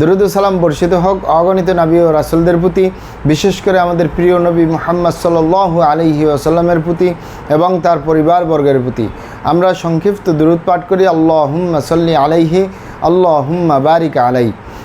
দরুদ সালাম বর্ষিত হোক, অগণিত নবী ও রাসুলদের প্রতি, বিশেষ করে আমাদের প্রিয় নবী মোহাম্মদ সাল্লু আলিহি আসাল্লামের প্রতি এবং তার পরিবারবর্গের প্রতি। আমরা সংক্ষিপ্ত দূরত পাঠ করি আল্লাহ হুম্মা সাল্লি আলাইহি আল্লাহ হুম্মা বারিকা আলাই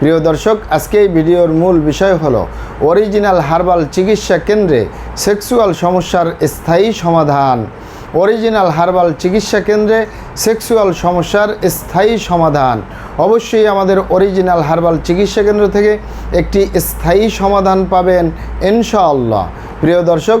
প্রিয় দর্শক, আজকে এই ভিডিওর মূল বিষয় হলো অরিজিনাল হার্বাল চিকিৎসা কেন্দ্রে সেক্সুয়াল সমস্যার স্থায়ী সমাধান। অরিজিনাল হার্বাল চিকিৎসা কেন্দ্রে সেক্সুয়াল সমস্যার স্থায়ী সমাধান। অবশ্যই আমাদের অরিজিনাল হার্বাল চিকিৎসা কেন্দ্র থেকে একটি স্থায়ী সমাধান পাবেন, ইনশাআল্লাহ। প্রিয় দর্শক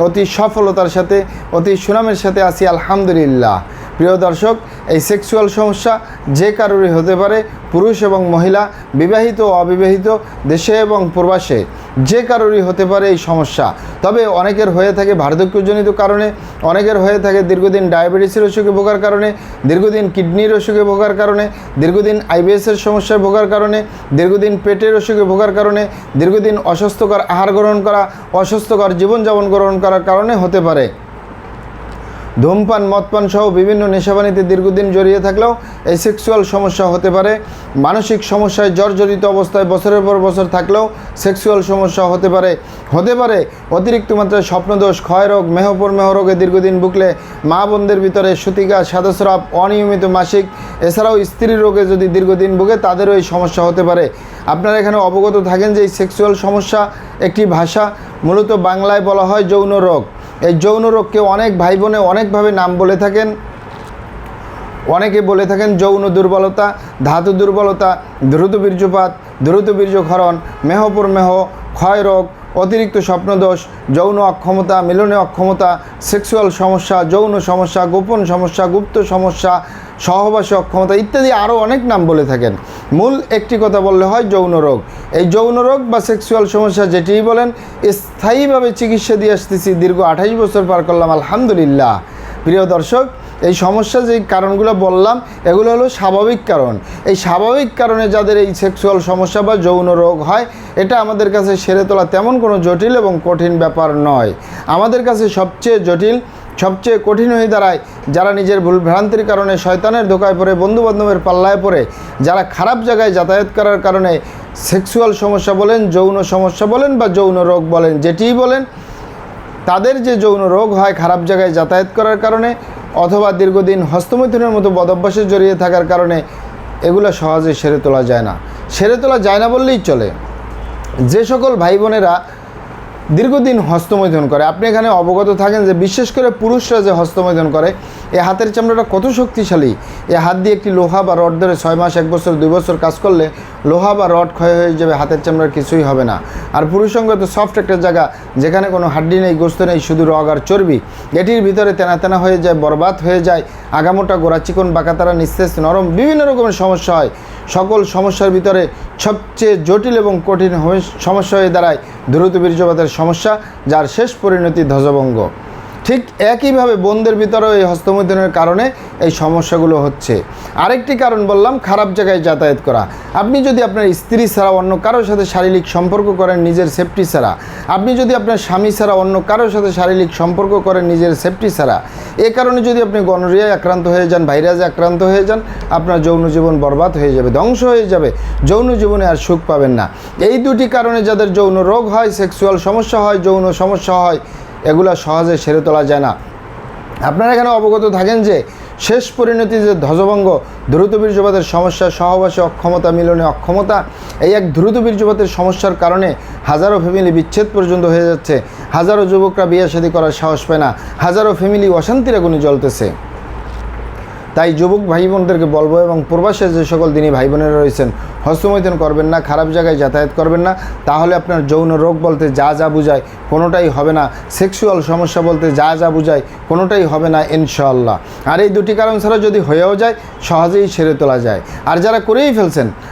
অতি সফলতার সাথে, অতি সুনামের সাথে আছি, আলহামদুলিল্লাহ। প্রিয় দর্শক, এই সেক্সুয়াল সমস্যা যে কারোরই হতে পারে, পুরুষ এবং মহিলা, বিবাহিত ও অবিবাহিত, দেশে এবং প্রবাসে। যে কারোরই হতে পারে এই সমস্যা। তবে অনেকের হয়ে থাকে বার্ধক্যজনিত কারণে, অনেকের হয়ে থাকে দীর্ঘদিন ডায়াবেটিসের অসুখে ভোগার কারণে, দীর্ঘদিন কিডনির অসুখে ভোগার কারণে, দীর্ঘদিন আইবিএসের সমস্যায় ভোগার কারণে, দীর্ঘদিন পেটের অসুখে ভোগার কারণে, দীর্ঘদিন অস্বাস্থ্যকর আহার গ্রহণ করা, অস্বাস্থ্যকর জীবনযাপন গ্রহণ করার কারণে হতে পারে। ধূমপান, মদপান সহ বিভিন্ন নেশাবানিতে দীর্ঘদিন জড়িয়ে থাকলেও এই সেক্সুয়াল সমস্যা হতে পারে। মানসিক সমস্যায় জর্জরিত অবস্থায় বছরের পর বছর থাকলেও সেক্সুয়াল সমস্যা হতে পারে। হতে পারে, অতিরিক্ত মাত্রায় স্বপ্নদোষ, ক্ষয়রোগ, মেহপর মেহরোগে দীর্ঘদিন ভুগলে মা বোনদের ভিতরে সুতিকা, সাদস্রাব, অনিয়মিত মাসিক, এছাড়াও স্ত্রী রোগে যদি দীর্ঘদিন ভুগে তাদেরও এই সমস্যা হতে পারে। আপনারা এখানে অবগত থাকেন যে এই সেক্সুয়াল সমস্যা একটি ভাষা, মূলত বাংলায় বলা হয় যৌন রোগ। এই যৌন রোগকে অনেক ভাই বোনে অনেকভাবে নাম বলে থাকেন। অনেকে বলে থাকেন যৌন দুর্বলতা, ধাতু দুর্বলতা, দ্রুত বীর্যপাত, দ্রুত বীর্যক্ষরণ, মেহপুর মেহ, ক্ষয় রোগ, অতিরিক্ত স্বপ্নদোষ, যৌন অক্ষমতা, মিলনে অক্ষমতা, সেক্সুয়াল সমস্যা, যৌন সমস্যা, গোপন সমস্যা, গুপ্ত সমস্যা সহবাসে অক্ষমতা ইত্যাদি আরও অনেক নাম বলে থাকেন। মূল একটি কথা বললে হয় যৌন রোগ। এই যৌন রোগ বা সেক্সুয়াল সমস্যা যেটিই বলেন, স্থায়ীভাবে চিকিৎসা দিয়ে আসতেছি দীর্ঘ আঠাইশ বছর পার করলাম, আলহামদুলিল্লাহ। প্রিয় দর্শক, এই সমস্যা যে কারণগুলো বললাম, এগুলো হলো স্বাভাবিক কারণ। এই স্বাভাবিক কারণে যাদের এই সেক্সুয়াল সমস্যা বা যৌন রোগ হয়, এটা আমাদের কাছে সেরে তোলা তেমন কোনো জটিল এবং কঠিন ব্যাপার নয়। আমাদের কাছে সবচেয়ে জটিল সবচেয়ে কঠিন হয়ে দাঁড়ায় যারা নিজের ভুল ভ্রান্তির কারণে শয়তানের ধোকায় পড়ে, বন্ধুবান্ধবের পাল্লায় পড়ে, যারা খারাপ জায়গায় যাতায়াত করার কারণে সেক্সুয়াল সমস্যা বলেন, যৌন সমস্যা বলেন বা যৌন রোগ বলেন, যেটিই বলেন, তাদের যে যৌন রোগ হয় খারাপ জায়গায় যাতায়াত করার কারণে অথবা দীর্ঘদিন হস্তমৈথুনের মতো বদভ্যাসে জড়িয়ে থাকার কারণে এগুলো সহজে সেরে তোলা যায় না। সেরে তোলা যায় না বললেই চলে। যে সকল ভাই বোনেরা দীর্ঘদিন হস্তমৈথুন করে। আপনি এখানে অবগত থাকেন যে বিশেষ করে পুরুষরা যে হস্তমৈথুন করে এই হাতের চামড়াটা কত শক্তিশালী? এই হাত দিয়ে একটি লোহা বা রড ধরে ছয় মাস, এক বছর, দুই বছর কাজ করলে লোহা বা রড ক্ষয় হয়ে যাবে, হাতের চামড়ার কিছুই হবে না। আর পুরুষঙ্গ তো সফট একটা জায়গা, যেখানে কোনো হাড্ডি নেই, গোস্ত নেই, শুধু রগ আর চর্বি। এটির ভিতরে তেনা তেনা হয়ে যায়, বরবাদ হয়ে যায়, আগামোটা গোড়া চিকন, বাঁকাতারা, নিস্তেজ, নরম, বিভিন্ন রকমের সমস্যা হয়। সকল সমস্যার ভিতরে সবচেয়ে জটিল এবং কঠিন সমস্যা হয়ে দাঁড়ায় দ্রুত বীর্যপাতের সমস্যা, যার শেষ পরিণতি ধ্বজভঙ্গ। ঠিক একইভাবে বোনদের ভিতরেও এই হস্তমৈথুনের কারণে এই সমস্যাগুলো হচ্ছে। আরেকটি কারণ বললাম, খারাপ জায়গায় যাতায়াত করা। আপনি যদি আপনার স্ত্রী ছাড়া অন্য কারোর সাথে শারীরিক সম্পর্ক করেন নিজের সেফটি ছাড়া, আপনি যদি আপনার স্বামী ছাড়া অন্য কারোর সাথে শারীরিক সম্পর্ক করেন নিজের সেফটি ছাড়া, এ কারণে যদি আপনি গনোরিয়ায় আক্রান্ত হয়ে যান, ভাইরাসে আক্রান্ত হয়ে যান, আপনার যৌন জীবন বরবাদ হয়ে যাবে, ধ্বংস হয়ে যাবে, যৌন জীবনে আর সুখ পাবেন না। এই দুটি কারণে যাদের যৌন রোগ হয় সেক্সুয়াল সমস্যা হয়, যৌন সমস্যা হয় এগুলো সহজে সেরে তোলা যায় না। আপনারা এখানে অবগত থাকেন যে, শেষ পরিণতি যে ধ্বজভঙ্গ, দ্রুত বীর্যপাতের সমস্যা, সহবাসে অক্ষমতা, মিলনে অক্ষমতা, এই এক দ্রুত বীর্যপাতের সমস্যার কারণে হাজারো ফ্যামিলি বিচ্ছেদ পর্যন্ত হয়ে যাচ্ছে। হাজারো যুবকরা বিয়ে শাদী করার সাহস পায় না। হাজারো ফ্যামিলি অশান্তির আগুনে জ্বলতেছে। তাই যুবক ভাই বোনদেরকে বলব এবং প্রবাসে যে সকল দিনই ভাই বোনেরা রয়েছেন হস্তমৈতন করবেন না, খারাপ জায়গায় যাতায়াত করবেন না, তাহলে আপনার যৌন রোগ বলতে যা যা বুঝায় কোনোটাই হবে না, সেক্সুয়াল সমস্যা বলতে যা যা বুঝায় কোনোটাই হবে না ইনশাল্লাহ আর এই দুটি কারণ ছাড়া যদি হয়েও যায়, সহজেই সেরে তোলা যায়। আর যারা করেই ফেলছেন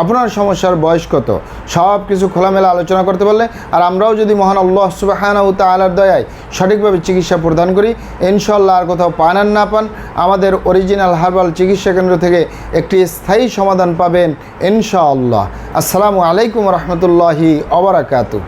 আপনার সমস্যার বয়স কত? সব কিছু খোলামেলা আলোচনা করতে পারলে আর আমরাও যদি মহান আল্লাহ সুবাহানা ও দয়ায় সঠিকভাবে চিকিৎসা প্রদান করি ইনশাল্লাহ আর কোথাও পান আর না পান, আমাদের অরিজিনাল হার্বাল চিকিৎসা কেন্দ্র থেকে একটি স্থায়ী সমাধান পাবেন ইনশাআল্লাহ। আসসালামু আলাইকুম রহমতুল্লাহি অবরাকাতু